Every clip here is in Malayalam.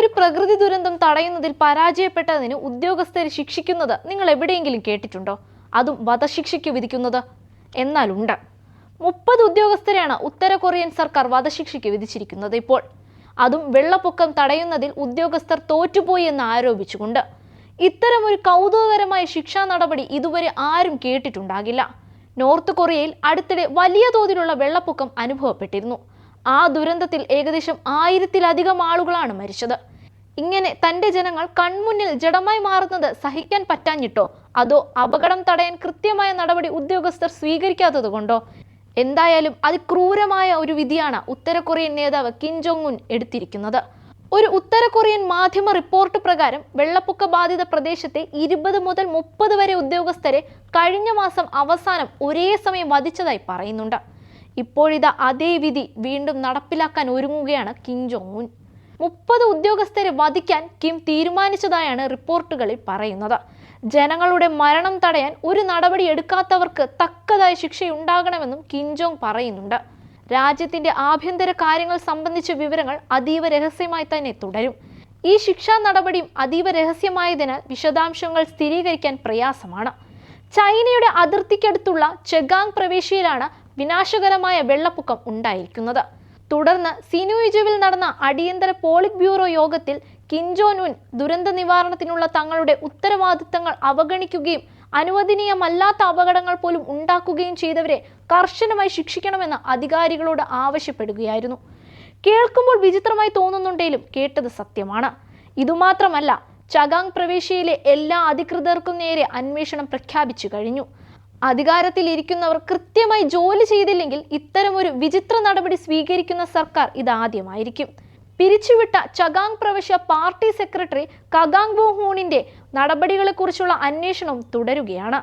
ഒരു പ്രകൃതി ദുരന്തം തടയുന്നതിൽ പരാജയപ്പെട്ടതിന് ഉദ്യോഗസ്ഥരെ ശിക്ഷിക്കുന്നത് നിങ്ങൾ എവിടെയെങ്കിലും കേട്ടിട്ടുണ്ടോ? അതും വധശിക്ഷയ്ക്ക് വിധിക്കുന്നത് എന്നാലുണ്ട്. മുപ്പത് ഉദ്യോഗസ്ഥരെയാണ് ഉത്തര കൊറിയൻ സർക്കാർ വധശിക്ഷയ്ക്ക് വിധിച്ചിരിക്കുന്നത് ഇപ്പോൾ. അതും വെള്ളപ്പൊക്കം തടയുന്നതിൽ ഉദ്യോഗസ്ഥർ തോറ്റുപോയി എന്ന് ആരോപിച്ചുകൊണ്ട്. ഇത്തരം ഒരു കൗതുകകരമായ ശിക്ഷാ നടപടി ഇതുവരെ ആരും കേട്ടിട്ടുണ്ടാകില്ല. നോർത്ത് കൊറിയയിൽ അടുത്തിടെ വലിയ തോതിലുള്ള വെള്ളപ്പൊക്കം അനുഭവപ്പെട്ടിരുന്നു. ആ ദുരന്തത്തിൽ ഏകദേശം ആയിരത്തിലധികം ആളുകളാണ് മരിച്ചത്. ഇങ്ങനെ തന്റെ ജനങ്ങൾ കൺമുന്നിൽ ജഡമായി മാറുന്നത് സഹിക്കാൻ പറ്റാഞ്ഞിട്ടോ? അതോ അപകടം തടയാൻ കൃത്യമായ നടപടി ഉദ്യോഗസ്ഥർ സ്വീകരിക്കാത്തത് കൊണ്ടോ? എന്തായാലും അതിക്രൂരമായ ഒരു വിധിയാണ് ഉത്തര കൊറിയൻ നേതാവ് കിം ജോങ് ഉൻ എടുത്തിരിക്കുന്നത്. ഒരു ഉത്തര കൊറിയൻ മാധ്യമ റിപ്പോർട്ട് പ്രകാരം വെള്ളപ്പൊക്ക ബാധിത പ്രദേശത്തെ ഇരുപത് മുതൽ മുപ്പത് വരെ ഉദ്യോഗസ്ഥരെ കഴിഞ്ഞ മാസം അവസാനം ഒരേ സമയം വധിച്ചതായി പറയുന്നുണ്ട്. ഇപ്പോഴിതാ അതേ വിധി വീണ്ടും നടപ്പിലാക്കാൻ ഒരുങ്ങുകയാണ് കിം ജോങ് ഉൻ മുപ്പത് ഉദ്യോഗസ്ഥരെ വധിക്കാൻ കിം തീരുമാനിച്ചതായാണ് റിപ്പോർട്ടുകളിൽ പറയുന്നത്. ജനങ്ങളുടെ മരണം തടയാൻ ഒരു നടപടി എടുക്കാത്തവർക്ക് തക്കതായ ശിക്ഷയുണ്ടാകണമെന്നും കിൻജോങ് പറയുന്നുണ്ട്. രാജ്യത്തിന്റെ ആഭ്യന്തര കാര്യങ്ങൾ സംബന്ധിച്ച വിവരങ്ങൾ അതീവ രഹസ്യമായി തന്നെ തുടരും. ഈ ശിക്ഷാ നടപടിയും അതീവ രഹസ്യമായതിനാൽ വിശദാംശങ്ങൾ സ്ഥിരീകരിക്കാൻ പ്രയാസമാണ്. ചൈനയുടെ അതിർത്തിക്കടുത്തുള്ള ചെഗാങ് പ്രവേശിയിലാണ് വിനാശകരമായ വെള്ളപ്പൊക്കം ഉണ്ടായിരിക്കുന്നത്. തുടർന്ന് സിനുയിജുവിൽ നടന്ന അടിയന്തര പോളിറ്റ് ബ്യൂറോ യോഗത്തിൽ കിൻജോനുൻ ദുരന്ത നിവാരണത്തിനുള്ള തങ്ങളുടെ ഉത്തരവാദിത്തങ്ങൾ അവഗണിക്കുകയും അനുവദനീയമല്ലാത്ത അപകടങ്ങൾ പോലും ഉണ്ടാക്കുകയും ചെയ്തവരെ കർശനമായി ശിക്ഷിക്കണമെന്ന് അധികാരികളോട് ആവശ്യപ്പെടുകയായിരുന്നു. കേൾക്കുമ്പോൾ വിചിത്രമായി തോന്നുന്നുണ്ടെങ്കിലും കേട്ടത് സത്യമാണ്. ഇതുമാത്രമല്ല ചഗാങ് പ്രവേശിയിലെ എല്ലാ അധികൃതർക്കും നേരെ അന്വേഷണം പ്രഖ്യാപിച്ചു കഴിഞ്ഞു. അധികാരത്തിൽ ഇരിക്കുന്നവർ കൃത്യമായി ജോലി ചെയ്തില്ലെങ്കിൽ ഇത്തരമൊരു വിചിത്ര നടപടി സ്വീകരിക്കുന്ന സർക്കാർ ഇതാദ്യമായിരിക്കും. പിരിച്ചുവിട്ട ചഗാങ് പ്രവിശ്യ പാർട്ടി സെക്രട്ടറി കഗാങ് ബോഹൂണിന്റെ നടപടികളെക്കുറിച്ചുള്ള അന്വേഷണം തുടരുകയാണ്.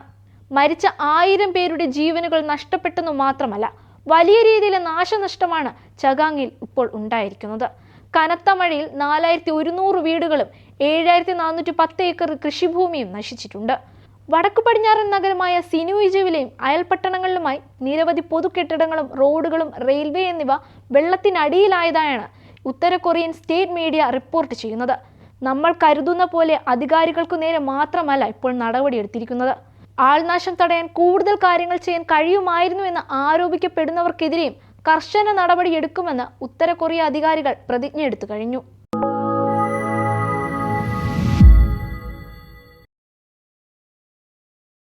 മരിച്ച ആയിരം പേരുടെ ജീവനുകൾ നഷ്ടപ്പെട്ടെന്നു മാത്രമല്ല വലിയ രീതിയിലെ നാശനഷ്ടമാണ് ചഗാങ്ങിൽ ഇപ്പോൾ ഉണ്ടായിരിക്കുന്നത്. കനത്ത മഴയിൽ നാലായിരത്തി ഒരുന്നൂറ് വീടുകളും ഏഴായിരത്തി നാനൂറ്റി പത്ത് ഏക്കർ കൃഷിഭൂമിയും നശിച്ചിട്ടുണ്ട്. വടക്കു പടിഞ്ഞാറൻ നഗരമായ സിനുയിജുവിലെയും അയൽപട്ടണങ്ങളിലുമായി നിരവധി പൊതുകെട്ടിടങ്ങളും റോഡുകളും റെയിൽവേ എന്നിവ വെള്ളത്തിനടിയിലായതായാണ് ഉത്തര കൊറിയൻ സ്റ്റേറ്റ് മീഡിയ റിപ്പോർട്ട് ചെയ്യുന്നത്. നമ്മൾ കരുതുന്ന പോലെ അധികാരികൾക്കു നേരെ മാത്രമല്ല ഇപ്പോൾ നടപടിയെടുത്തിരിക്കുന്നത്. ആൾനാശം തടയാൻ കൂടുതൽ കാര്യങ്ങൾ ചെയ്യാൻ കഴിയുമായിരുന്നു എന്ന് ആരോപിക്കപ്പെടുന്നവർക്കെതിരെയും കർശന നടപടിയെടുക്കുമെന്ന് ഉത്തര കൊറിയ അധികാരികൾ പ്രതിജ്ഞയെടുത്തു കഴിഞ്ഞു.